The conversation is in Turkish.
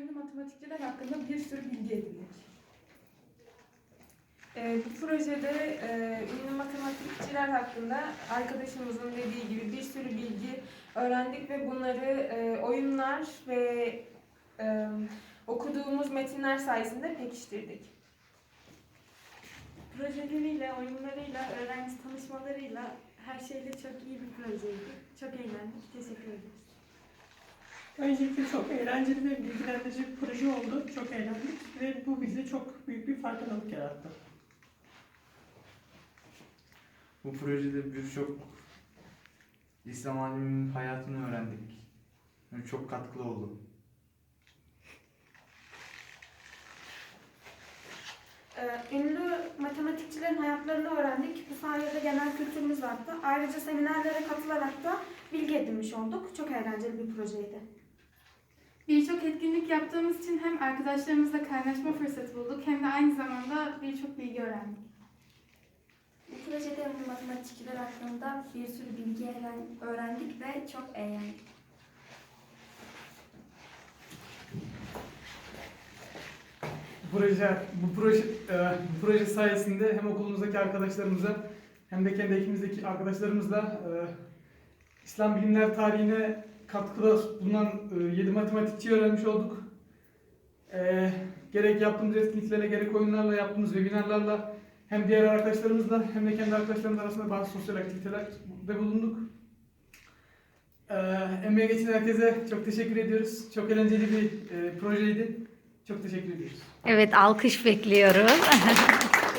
ünlü matematikçiler hakkında bir sürü bilgi edindik. Ee, bu projede e, ünlü matematikçiler hakkında arkadaşımızın dediği gibi bir sürü bilgi öğrendik ve bunları e, oyunlar ve e, okuduğumuz metinler sayesinde pekiştirdik. Projeleriyle, oyunlarıyla, öğrenci tanışmalarıyla her şeyle çok iyi bir projeydi. Çok eğlendik. Teşekkür ederiz. Öncelikle çok eğlenceli ve bilgilendirici bir proje oldu. Çok eğlendik ve bu bize çok büyük bir farkındalık yarattı. Bu projede birçok İslam aliminin hayatını öğrendik. Yani çok katkılı oldu. Ee, ünlü matematikçilerin hayatlarını öğrendik. Bu sayede genel kültürümüz arttı. Ayrıca seminerlere katılarak da bilgi edinmiş olduk. Çok eğlenceli bir projeydi. Birçok etkinlik yaptığımız için hem arkadaşlarımızla kaynaşma fırsatı bulduk hem de aynı zamanda birçok bilgi öğrendik. Bu projede matematikçiler hakkında bir sürü bilgi öğren- öğrendik ve çok eğlendik. Bu proje, bu proje, e, bu proje sayesinde hem okulumuzdaki arkadaşlarımıza hem de kendi ekibimizdeki arkadaşlarımızla e, İslam bilimler tarihine katkıda bulunan e, 7 matematikçi öğrenmiş olduk. E, gerek yaptığımız etkinliklerle gerek oyunlarla yaptığımız webinarlarla hem diğer arkadaşlarımızla hem de kendi arkadaşlarımız arasında bazı sosyal aktivitelerde bulunduk. E, emeğe geçen herkese çok teşekkür ediyoruz. Çok eğlenceli bir e, projeydi. Çok teşekkür ediyoruz. Evet alkış bekliyorum.